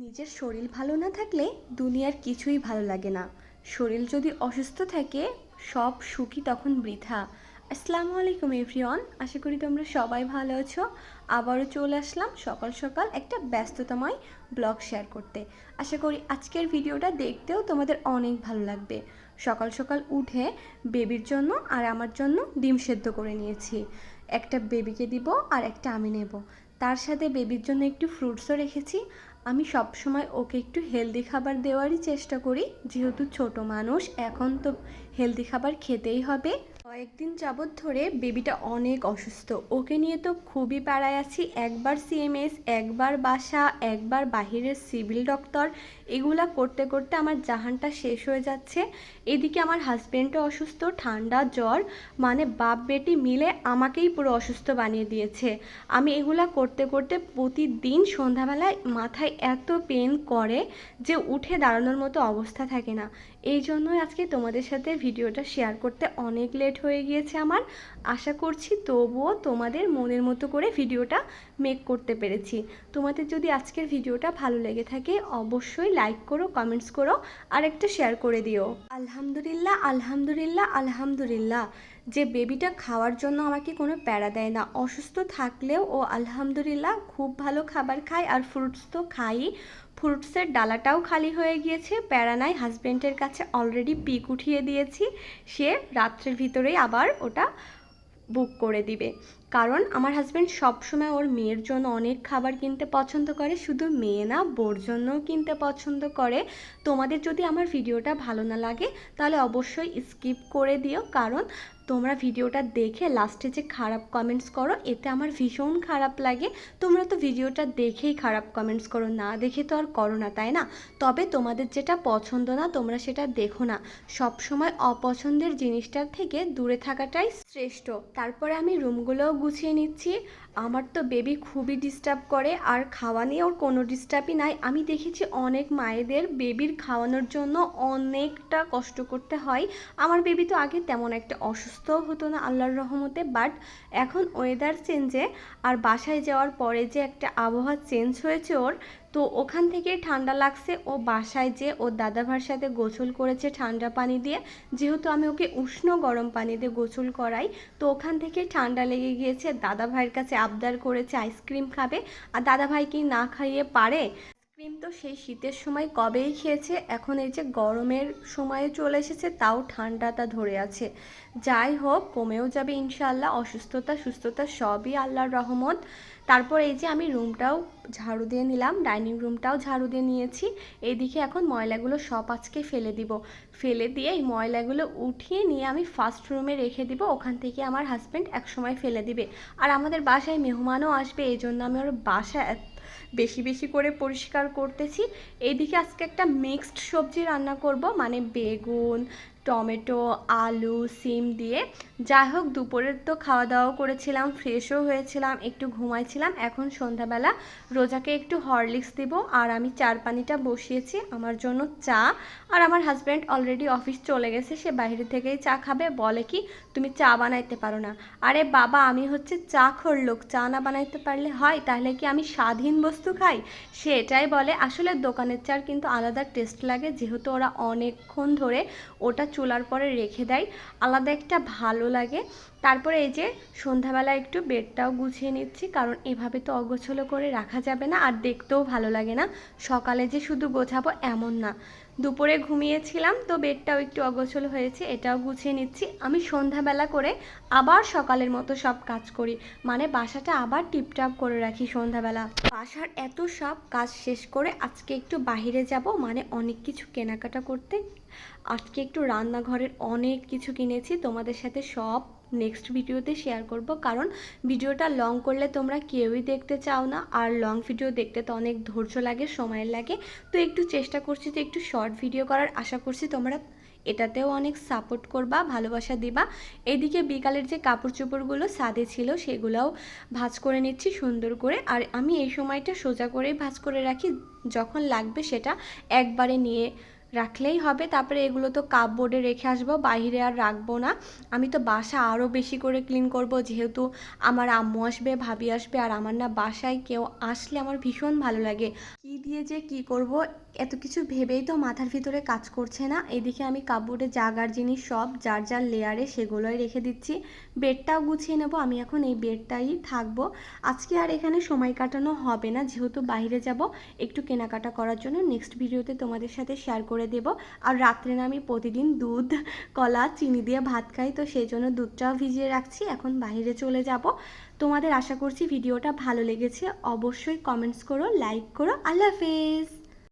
নিজের শরীর ভালো না থাকলে দুনিয়ার কিছুই ভালো লাগে না। শরীর যদি অসুস্থ থাকে, সব সুখী তখন বৃথা। আসসালামু আলাইকুম, এভরিওয়ান। আশা করি তোমরা সবাই ভালো আছো। আবারও চলে আসলাম সকাল সকাল একটা ব্যস্ততাময় ব্লগ শেয়ার করতে। আশা করি আজকের ভিডিওটা দেখতেও তোমাদের অনেক ভালো লাগবে। সকাল সকাল উঠে বেবির জন্য আর আমার জন্য ডিম সেদ্ধ করে নিয়েছি। একটা বেবিকে দিব আর একটা আমি নেব। তার সাথে বেবির জন্য একটু ফ্রুটসও রেখেছি। আমি সব সময় ওকে একটু হেলদি খাবার দেওয়ারই চেষ্টা করি, যেহেতু ছোট মানুষ, এখন তো হেলদি খাবার খেতেই হবে। কয়েকদিন যাবৎ ধরে বেবিটা অনেক অসুস্থ। ওকে নিয়ে তো খুবই পাড়ায় আছি। একবার সিএমএস একবার বাসা, একবার বাহিরের সিভিল ডক্টর। এগুলা করতে করতে আমার জাহানটা শেষ হয়ে যাচ্ছে। এদিকে আমার হাজব্যান্ডও অসুস্থ, ঠান্ডা, জ্বর। মানে বাপ, বেটি মিলে আমাকেই পুরো অসুস্থ বানিয়ে দিয়েছে। আমি এগুলা করতে করতে প্রতিদিন সন্ধ্যাবেলায় মাথায় এত পেন করে যে উঠে দাঁড়ানোর মতো অবস্থা থাকে না। এই জন্যই আজকে তোমাদের সাথে ভিডিওটা শেয়ার করতে অনেক লেট হয়ে গিয়েছে আমার। আশা করছি তবুও তোমাদের মনের মতো করে ভিডিওটা মেক করতে পেরেছি। তোমাদের যদি আজকের ভিডিওটা ভালো লেগে থাকে, অবশ্যই লাইক করো কমেন্টস করো আর একটা শেয়ার করে দিও। আলহামদুলিল্লাহ আলহামদুলিল্লাহ আলহামদুলিল্লাহ। যে বেবিটা খাওয়ার জন্য আমাকে কোনো প্যারা দেয় না। অসুস্থ থাকলেও ও আলহামদুলিল্লাহ খুব ভালো খাবার খায় আর ফ্রুটস তো খাই ফ্রুটসের ডালাটাও খালি হয়ে গিয়েছে। প্যারা নাই হাজব্যান্ডের কাছে অলরেডি পিক উঠিয়ে দিয়েছি। সে রাত্রের ভিতরেই আবার ওটা বুক করে দিবে। কারণ আমার হাজব্যান্ড সবসময় ওর মেয়ের জন্য অনেক খাবার কিনতে পছন্দ করে, শুধু মেয়ে না, বোর জন্যও কিনতে পছন্দ করে। তোমাদের যদি আমার ভিডিওটা ভালো না লাগে, তাহলে অবশ্যই স্কিপ করে দিও। কারণ তোমরা ভিডিওটা দেখে লাস্টে যে খারাপ কমেন্টস করো, এতে আমার ভীষণ খারাপ লাগে। তোমরা তো ভিডিওটা দেখেই খারাপ কমেন্টস করো, না দেখে তো আর করো না, তাই না? তবে তোমাদের যেটা পছন্দ না, তোমরা সেটা দেখো না। সব সময় অপছন্দের জিনিসটার থেকে দূরে থাকাটাই শ্রেষ্ঠ। তারপরে আমি রুমগুলোও গুছিয়ে নিচ্ছি। আমার তো বেবি খুবই ডিস্টার্ব করে, আর খাওয়া নিয়ে ওর কোনো ডিস্টার্বই নাই। আমি দেখেছি অনেক মায়েদের বেবির খাওয়ানোর জন্য অনেকটা কষ্ট করতে হয়। আমার বেবি তো আগে তেমন একটা অসুস্থও হতো না আল্লাহর রহমতে বাট এখন ওয়েদার চেঞ্জে আর বাসায় যাওয়ার পরে যে একটা আবহাওয়া চেঞ্জ হয়েছে ওর তো ওখান থেকে ঠান্ডা লাগছে। ও বাসায় যে ওর দাদাভার সাথে গোসল করেছে ঠান্ডা পানি দিয়ে। যেহেতু আমি ওকে উষ্ণ গরম পানি দিয়ে গোসল করাই, তো ওখান থেকে ঠান্ডা লেগে গিয়েছে। দাদাভাইয়ের কাছে আবদার করেছে আইসক্রিম খাবে। আর দাদাভাই কি না খাইয়ে পারে? আইসক্রিম তো সেই শীতের সময় কবেই খেয়েছে? এখন এই যে গরমের সময়ে চলে এসেছে, তাও ঠান্ডাটা ধরে আছে। যাই হোক, কমেও যাবে ইনশাল্লাহ অসুস্থতা, সুস্থতা সবই আল্লাহর রহমত। তারপর এই যে আমি রুমটাও ঝাড়ু দিয়ে নিলাম, ডাইনিং রুমটাও ঝাড়ু দিয়ে নিয়েছি। এইদিকে এখন ময়লাগুলো সব আজকে ফেলে দিব। ফেলে দিয়ে এই ময়লাগুলো উঠিয়ে নিয়ে আমি ফার্স্ট রুমে রেখে দিব। ওখান থেকে আমার হাজব্যান্ড একসময় ফেলে দিবে। আর আমাদের বাসায় মেহমানও আসবে, এই জন্য আমি ওর বাসা এত- বেশি বেশি করে পরিষ্কার করতেছি। এইদিকে আজকে একটা মিক্সড সবজি রান্না করব মানে বেগুন টমেটো, আলু, সিম দিয়ে। যাই হোক দুপুরের তো খাওয়া দাওয়া করেছিলাম, ফ্রেশও হয়েছিলাম, একটু ঘুমাইছিলাম। এখন সন্ধ্যাবেলা রোজাকে একটু হরলিক্স দিব আর আমি চার পানিটা বসিয়েছি আমার জন্য চা। আর আমার হাজব্যান্ড অলরেডি অফিস চলে গেছে, সে বাইরে থেকেই চা খাবে। বলে কি, তুমি চা বানাইতে পারো না। আরে বাবা, আমি হচ্ছে চা খোর লোক, চা না বানাইতে পারলে হয়? তাহলে কি আমি স্বাধীন বস্তু খাই? সে এটাই বলে। আসলে দোকানের চার কিন্তু আলাদা টেস্ট লাগে, যেহেতু ওরা অনেকক্ষণ ধরে ওটা চুলার পরে রেখে দেয়। আলাদা একটা ভালো লাগে। তারপরে এই যে সন্ধ্যাবেলা একটু বেডটাও গুছিয়ে নিচ্ছি, কারণ এভাবে তো অগোছলো করে রাখা যাবে না, আর দেখতেও ভালো লাগে না। সকালে যে শুধু গোছাবো এমন না। দুপুরে ঘুমিয়েছিলাম, তো বেডটাও একটু অগোছল হয়েছে, এটাও গুছিয়ে নিচ্ছি। আমি সন্ধ্যাবেলা করে আবার সকালের মতো সব কাজ করি মানে বাসাটা আবার টিপটাপ করে রাখি সন্ধ্যাবেলা। বাসার এত সব কাজ শেষ করে আজকে একটু বাইরে যাব মানে অনেক কিছু কেনাকাটা করতে। আজকে একটু রান্নাঘরের অনেক কিছু কিনেছি, তোমাদের সাথে সব নেক্সট ভিডিওতে শেয়ার করব। কারণ ভিডিওটা লং করলে তোমরা কেউই দেখতে চাও না, আর লং ভিডিও দেখতে তো অনেক ধৈর্য লাগে, সময় লাগে। তো একটু চেষ্টা করছি যে একটু শর্ট ভিডিও করার। আশা করছি তোমরা এটাতেও অনেক সাপোর্ট করবা, ভালোবাসা দিবা। এদিকে বিকালের যে কাপড় চোপড়গুলো সাদে ছিল, সেগুলোও ভাজ করে নিচ্ছি সুন্দর করে। আর আমি এই সময়টা সোজা করেই ভাজ করে রাখি, যখন লাগবে সেটা একবারে নিয়ে রাখলেই হবে। তারপরে এগুলো তো কাপবোর্ডে রেখে আসব, বাইরে আর রাখব না। আমি তো বাসা আরও বেশি করে ক্লিন করব, যেহেতু আমার আম্মু আসবে, ভাবি আসবে, আর আমার না বাসায় কেউ আসলে আমার ভীষণ ভালো লাগে। কি দিয়ে যে কি করব, এত কিছু ভেবেই তো মাথার ভিতরে কাজ করছে না। এদিকে আমি কাপবোর্ডে জাগার জিনিস সব, যার যার লেয়ারে সেগুলোই রেখে দিচ্ছি। বেডটাও গুছিয়ে নেব, আমি এখন এই বেডটাই থাকব। আজকে আর এখানে সময় কাটানো হবে না, যেহেতু বাইরে যাব, একটু কেনাকাটা করার জন্য নেক্সট ভিডিওতে তোমাদের সাথে শেয়ার করে দেব। আর রাত্রে না আমি প্রতিদিন দুধ, কলা, চিনি দিয়ে ভাত খাই, তো সেই জন্য দুধটাও ভিজিয়ে রাখছি। এখন বাইরে চলে যাব। তোমাদের আশা করছি ভিডিওটা ভালো লেগেছে। অবশ্যই কমেন্টস করো লাইক করো। আল্লাহ হাফেজ!